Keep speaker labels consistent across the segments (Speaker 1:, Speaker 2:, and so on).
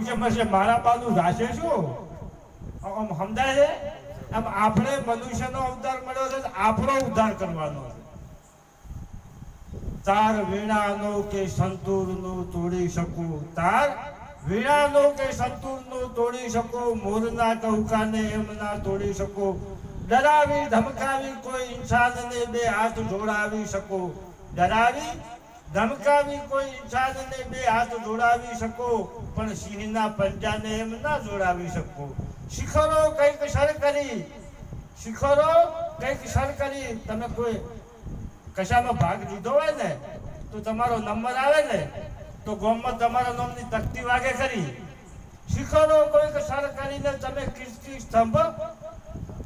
Speaker 1: પૂછે મળશે મારા બાનું રાશે શું? આમ સમજાય છે? આમ આપણે મનુષ્યનો અવતાર મળ્યો છે આપણો ઉદ્ધાર કરવાનો છે. તાર વીણાનો કે સંતૂરનું તોડી શકું? તાર વીણાનો કે સંતૂરનું તોડી શકો? મોરના ટહુકાને એમ ના તોડી શકો? ડરાવી, ધમકાવી કોઈ ઇન્સાનને બે હાથ જોડાવી શકો? ડરાવી ધમકાવી કોઈ ઇન્સાનને બે હાથ જોડાવી શકો, પણ સિંહના પંજાને એમ ના જોડાવી શકો. શિખરો કંઈક સર કરી શિખરો કંઈક સર કરી તમે કોઈ કશામાં ભાગ લીધો હોય ને, તો તમારો નંબર આવે ને, તો ગોમમાં તમારા નામની તકતી વાગે ખરી. શિખરો કોઈક સર કરીને તમે કીર્તિ સ્તંભ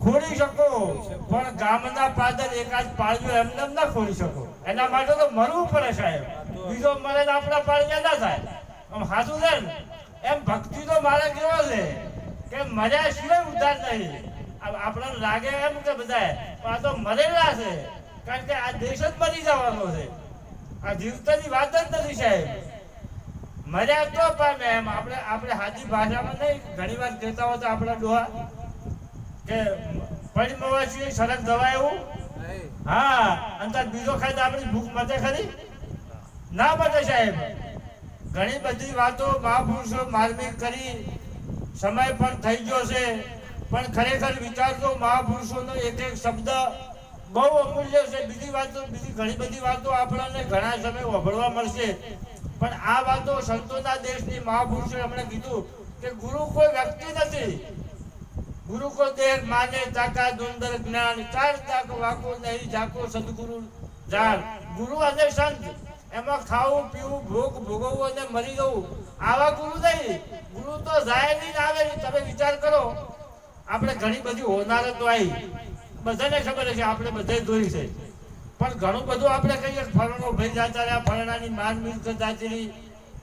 Speaker 1: ખોલી શકો. પણ ગામના પાદર એકાદ પાડજો એમને એમ ના ખોલી શકો. એના માટે તો મરવું પડે સાહેબ. બીજો મરે આપણા પાળિયા ના થાય. આમ સાચું છે એમ ભક્તિ તો મારે કેવો છે? કે મર્યા સિવાય ઉદ્ધાર નહીં. આ- આપણને લાગે એમ કે બધા આ તો મરેલા છે. કારણ કે આ દેશ જ મરી જવાનો છે. આ જીવતાની વાત જ નથી સાહેબ. મર્યા તો પામે એમ. આપણે આપણે હાજી ભાષામાં નહીં ઘણી વાર કહેતા હોય તો આપણા ડોહા. કે પડી મવાશી દવા એવું? હા અને બીજો ખાઈ તો આપણી ભૂખ મતે ખરી? ના મતે સાહેબ. ઘણી બધી વાતો મહાપુરુષો માર્મિક કરી સમય પણ થઈ ગયો છે પણ ખરેખર વિચારતો મહાપુરુષોનો એક એક શબ્દ બહુ અમૂલ્ય છે. બીજી વાતો બીજી ઘણી બધી વાતો આપણને ઘણા સમય વભળવા મળશે. પણ આ વાતો સંતોના દેશની મહાપુરુષોએ હમણાં કીધું કે ગુરુ કોઈ વ્યક્તિ નથી. ગુરુ કો દેહ માને તાકા દુંદર જ્ઞાન, ચાર તાક વાકો નહીં જાકો સદગુરુ જાણ ગુરુ અને સંત, એમાં ખાવું, પીવું, ભોગ ભોગવવું અને મરી જવું. આવા ગુરુ નહીં. ગુરુ તો જાય નહીં આવે તમે વિચાર કરો. આપણે ઘણી બધી હોનારતો આવી. બધાને ખબર છે આપણે બધે જોઈ છે. પણ ઘણું બધું આપણે કહીએ ફરણો ભાઈ જાતા રહ્યા, ફલાણાની માન મિલકત જાતી રહી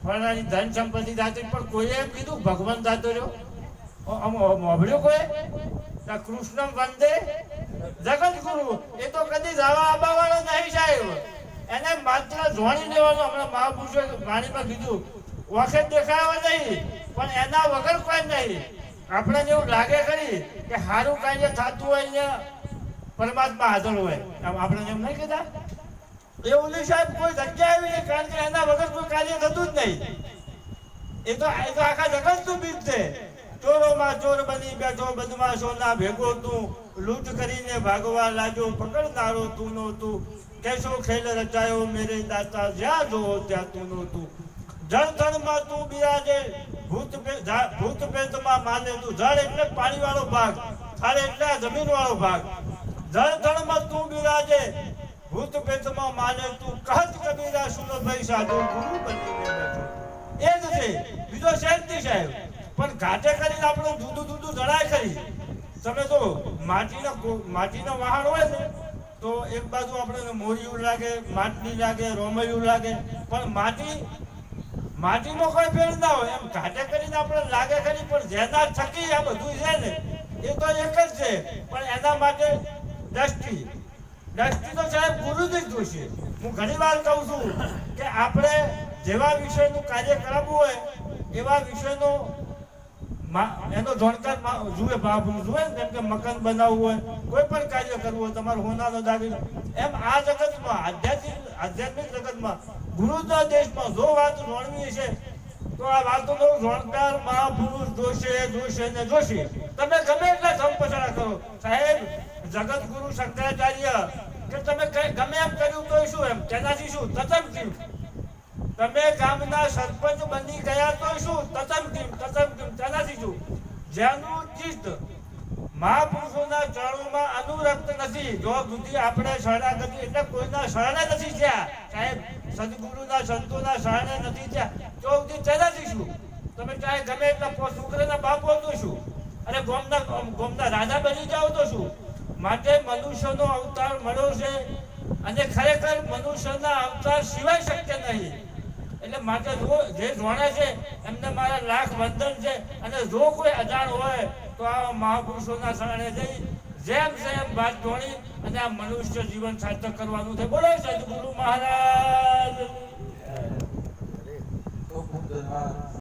Speaker 1: ફરણાની ધન સંપત્તિ જાતી પણ કોઈએ એમ કીધું, ભગવાન જાતો રહ્યો. મોભળ્યો કોઈ? કૃષ્ણ વંદે. જગત ગુરુ, એ તો કદી જવા આવવા નહીં સાહેબ. એને માત્ર જોણી લેવાનો હમણાં મહાપુરુષો વાણીમાં કીધું. વખત દેખાવા નહીં, પણ એના વગર કોઈ નહીં. આપણે એવું લાગે ખરી કે સારું કાર્ય થતું હોય ને પરમાત્મા હાજર હોય. આપણે એમ નહીં કીધા એવું નહીં સાહેબ, કોઈ જગ્યા આવી નહીં, કારણ કે એના વગર કોઈ કાર્ય થતું જ નહીં. એ તો એ તો આખા જગતનું બીજ છે. ચોરોમાં ચોર બની બેઠો બદમાશોના ભેગો તું. લૂંટ કરીને ભાગવા લાગ્યો, પકડનારો તું નહોતું કેશો ખેલ રચાયો, મેરે દાતા, જ્યાં જો ત્યાં તું નહોતું જળથળમાં જળ તું બિરાજે, ભૂત ભૂત પ્રેતમાં માને તું. જળ એટલે પાણી વાળો ભાગ થાળ એટલે જમીનવાળો જમીન વાળો ભાગ. જળથળમાં તું બિરાજે, ભૂત પ્રેતમાં માને તું. કહત કબીરા સુનો ભાઈ સાધુ ગુરુ બનીને બેઠો એ જ છે, બીજો શાંતિ સાહેબ. પણ ઘાટે કરીને આપણું જુદું જુદું જણાય ખરી. તમે તો માટીના માટીનો વહાણ હોય ને, તો એક બાજુ આપણે મોરિયું લાગે માટલી લાગે, રોમયું લાગે. પણ માટી માટીનો કોઈ ફેર ના હોય. એમ ઘાટે કરીને આપણે લાગે ખરી, પણ જેના થકી આ બધું છે ને, એ તો એક જ છે. પણ એના માટે દ્રષ્ટિ. દ્રષ્ટિ તો સાહેબ પૂરું જ જોશે. હું ઘણી વાર કહું છું કે આપણે જેવા વિષયનું કાર્ય કરાવવું હોય, એવા વિષયનો એનો જોણકાર જુએ મહાપુરુષ જુએ, જેમ કે મકાન બનાવવું હોય, કોઈ પણ કાર્ય કરવું હોય, તમારું હોનાનો દાખલો એમ આ જગતમાં, આધ્યાત્મિક આધ્યાત્મિક જગતમાં, ગુરુના દેશમાં જો વાત જાણવી છે, તો આ વાતોનો જોણકાર મહાપુરુષ જોશે જોશે ને જોશે. તમે ગમે એટલા સંપસરા કરો. સાહેબ જગત ગુરુ શંકરાચાર્ય, કે તમે ગમે એમ કર્યું તો શું એમ? તેનાથી શું? તતમ થયું તમે ગામના સરપંચ બની ગયા તો શું? તતમ કિમ તતમ કિમ. તેનાથી શું? જેનું ચિત્ત મહાપુરુષોના ચરણોમાં અનુરક્ત નથી. જો સુધી આપણે શરણાગતિ એટલે કોઈના શરણે નથી થયા સાહેબ, સદગુરુના સંતોના શરણે નથી થયા જો સુધી તેનાથી શું? તમે ચાહે ગમે એટલા શુક્રના બાપ તો શું? અને ગોમના ગોમના રાજા બની જાઓ તો શું? માટે મનુષ્યનો અવતાર મળ્યો છે. અને ખરેખર મનુષ્યના અવતાર સિવાય શક્ય નહીં. માટે જે જોણે છે, એમને મારા લાખ વંદન છે. અને જો કોઈ અજાણ હોય, તો આ મહાપુરુષોના શરણે જઈ જેમ એમ વાત જોણી અને આ મનુષ્ય જીવન સાર્થક કરવાનું છે બોલો સદગુરુ મહારાજ.